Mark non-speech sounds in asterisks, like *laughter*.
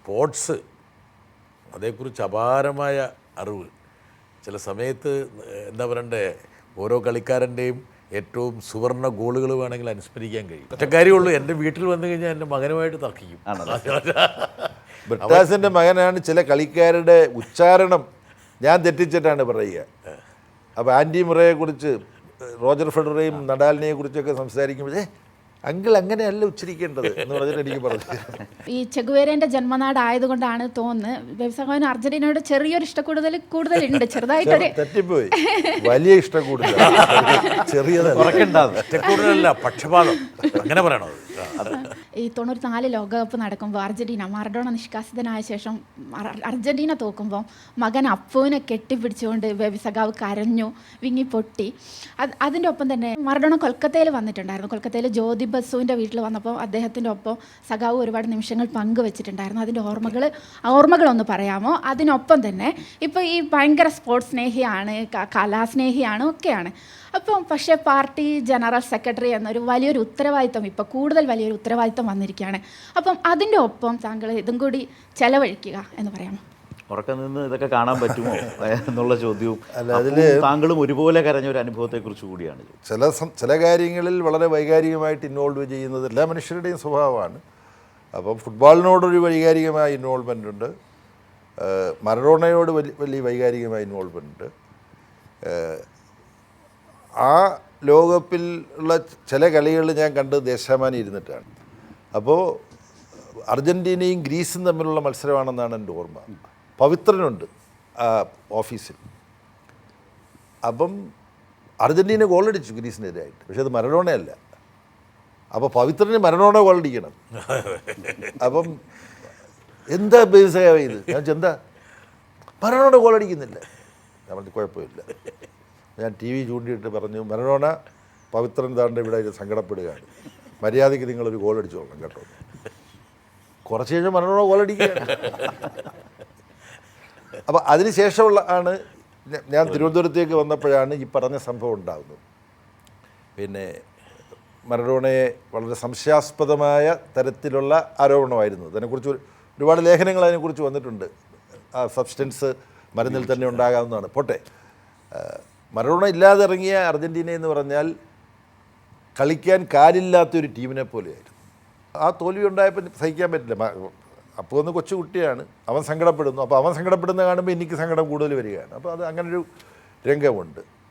Sports അതേക്കുറിച്ച് അപാരമായ അറിവ്. ചില സമയത്ത് എന്താ പറയണ്ടേ ഓരോ കളിക്കാരന്റെയും ഏറ്റവും സുവർണ ഗോളുകൾ വേണമെങ്കിൽ അനുസ്മരിക്കാൻ കഴിയും. ഒറ്റ കാര്യമുള്ളൂ എന്റെ വീട്ടിൽ വന്നു കഴിഞ്ഞാൽ എന്റെ മകനുമായിട്ട് തർക്കിക്കും. *laughs* ബ്രിട്ടാസിന്റെ മകനാണ് ചില കളിക്കാരുടെ ഉച്ചാരണം ഞാൻ തെറ്റിച്ചിട്ടാണ് പറയുക. അപ്പോൾ ആന്റി മുറയെ കുറിച്ച് റോജർ ഫെഡറേയും നടാലിനെ കുറിച്ചൊക്കെ സംസാരിക്കുമ്പോൾ അങ്കിൾ അങ്ങനെയല്ല ഉച്ചരിക്കേണ്ടത് എന്ന് പറഞ്ഞിട്ട് എനിക്ക് പറഞ്ഞു. ഈ ചെഗുവേരേന്റെ ജന്മനാട് ആയതുകൊണ്ടാണ് തോന്നുന്നത്. വ്യവസായത്തിന് അർജന്റീനയോട് ചെറിയൊരു ഇഷ്ടക്കൂടുതൽ കൂടുതലുണ്ട്. ചെറുതായിട്ടൊരു തെറ്റിപ്പോയി. വലിയ ഇഷ്ടക്കൂടുതൽ ചെറിയതല്ല. ഉറക്കണ്ടാന്ന് കൂടുതലല്ല പക്ഷപാതം. അങ്ങനെ പറയണോ. ഈ തൊണ്ണൂറ്റി നാല് ലോകകപ്പ് നടക്കുമ്പോൾ അർജന്റീന മറഡോണ നിഷ്കാസിതനായ ശേഷം അർജന്റീന തോക്കുമ്പോൾ മകൻ അപ്പുവിനെ കെട്ടിപ്പിടിച്ചുകൊണ്ട് ബേബിസഖാവ് കരഞ്ഞു വിങ്ങി പൊട്ടി. അത് അതിന്റെ ഒപ്പം തന്നെ മറഡോണ കൊൽക്കത്തയിൽ വന്നിട്ടുണ്ടായിരുന്നു. കൊൽക്കത്തയിൽ ജ്യോതി ബസുവിന്റെ വീട്ടിൽ വന്നപ്പോൾ അദ്ദേഹത്തിന്റെ ഒപ്പം സഖാവ് ഒരുപാട് നിമിഷങ്ങൾ പങ്കുവെച്ചിട്ടുണ്ടായിരുന്നു. അതിന്റെ ഓർമ്മകൾ ഓർമ്മകളൊന്ന് പറയാമോ? അതിനൊപ്പം തന്നെ ഇപ്പോൾ ഈ ഭയങ്കര സ്പോർട്സ് സ്നേഹിയാണ് കലാസ്നേഹിയാണ് ഒക്കെയാണ്. അപ്പം പക്ഷേ പാർട്ടി ജനറൽ സെക്രട്ടറി എന്നൊരു വലിയൊരു ഉത്തരവാദിത്വം ഇപ്പോൾ കൂടുതൽ വലിയൊരു ഉത്തരവാദിത്തം വന്നിരിക്കുകയാണ്. അപ്പം അതിന്റെ ഒപ്പം താങ്കൾ ഇതും കൂടി ചെലവഴിക്കുക എന്ന് പറയാമോ ഉറക്കം നിന്ന് ഇതൊക്കെ കാണാൻ പറ്റുമോ? *laughs* എന്നുള്ള ചോദ്യവും. താങ്കളും ഒരുപോലെ കരഞ്ഞ ഒരു അനുഭവത്തെക്കുറിച്ച് കൂടിയാണ് ചില ചില കാര്യങ്ങളിൽ വളരെ വൈകാരികമായിട്ട് ഇൻവോൾവ് ചെയ്യുന്നത് എല്ലാ മനുഷ്യരുടെയും സ്വഭാവമാണ്. അപ്പം ഫുട്ബോളിനോടൊരു വൈകാരികമായ ഇൻവോൾവ്മെന്റ് ഉണ്ട്. മറഡോണയോട് വലിയ വലിയ വൈകാരികമായ ഇൻവോൾവ്മെന്റ് ഉണ്ട്. ആ ലോകകപ്പിൽ ഉള്ള ചില കളികളിൽ ഞാൻ കണ്ട് ദേശാമാനി ഇരുന്നിട്ടാണ്. അപ്പോൾ അർജന്റീനയും ഗ്രീസും തമ്മിലുള്ള മത്സരമാണെന്നാണ് എന്റെ ഓർമ്മ. പവിത്രനുണ്ട് ഓഫീസിൽ. അപ്പം അർജന്റീന ഗോളടിച്ചു ഗ്രീസിനെതിരായിട്ട്. പക്ഷെ അത് മരണോണയല്ല അപ്പോൾ പവിത്രന് മരണോണ ഗോളടിക്കണം. അപ്പം എന്താ ബേസായ ഇത്? ഞാൻ എന്താ? മരണോണ ഗോളടിക്കുന്നില്ല. പറഞ്ഞു കുഴപ്പമില്ല. ഞാൻ ടി വി ചൂണ്ടിയിട്ട് പറഞ്ഞു മരണോണ പവിത്രൻ താണ്ട ഇവിടെ സങ്കടപ്പെടുകയാണ് മര്യാദയ്ക്ക് നിങ്ങളൊരു ഗോൾ അടിച്ചോളണം കേട്ടോ. കുറച്ച് കഴിഞ്ഞാൽ ഗോൾ ഗോളടിക്കുകയാണ് അപ്പോൾ അതിനുശേഷമുള്ള ആണ് ഞാൻ തിരുവനന്തപുരത്തേക്ക് വന്നപ്പോഴാണ് ഈ പറഞ്ഞ സംഭവം ഉണ്ടാകുന്നത് പിന്നെ മരഡോണയെ വളരെ സംശയാസ്പദമായ തരത്തിലുള്ള ആരോപണമായിരുന്നു. അതിനെക്കുറിച്ച് ഒരു- ഒരുപാട് ലേഖനങ്ങൾ അതിനെക്കുറിച്ച് വന്നിട്ടുണ്ട്. ആ സബ്സ്റ്റൻസ് മരുന്നിൽ തന്നെ ഉണ്ടാകാവുന്നതാണ്. പോട്ടെ. മരഡോണ ഇല്ലാതെ ഇറങ്ങിയ അർജന്റീന എന്ന് പറഞ്ഞാൽ കളിക്കാൻ കാലില്ലാത്ത ഒരു ടീമിനെ പോലെയായിരുന്നു. ആ തോൽവി ഉണ്ടായപ്പോൾ സഹിക്കാൻ പറ്റില്ല. അപ്പോൾ ഒന്ന് കൊച്ചുകുട്ടിയാണ് അവൻ സങ്കടപ്പെടുന്നു. അപ്പോൾ അവൻ സങ്കടപ്പെടുന്ന കാണുമ്പോൾ എനിക്ക് സങ്കടം കൂടുതൽ വരികയാണ്. അപ്പോൾ അത് അങ്ങനൊരു രംഗമുണ്ട്.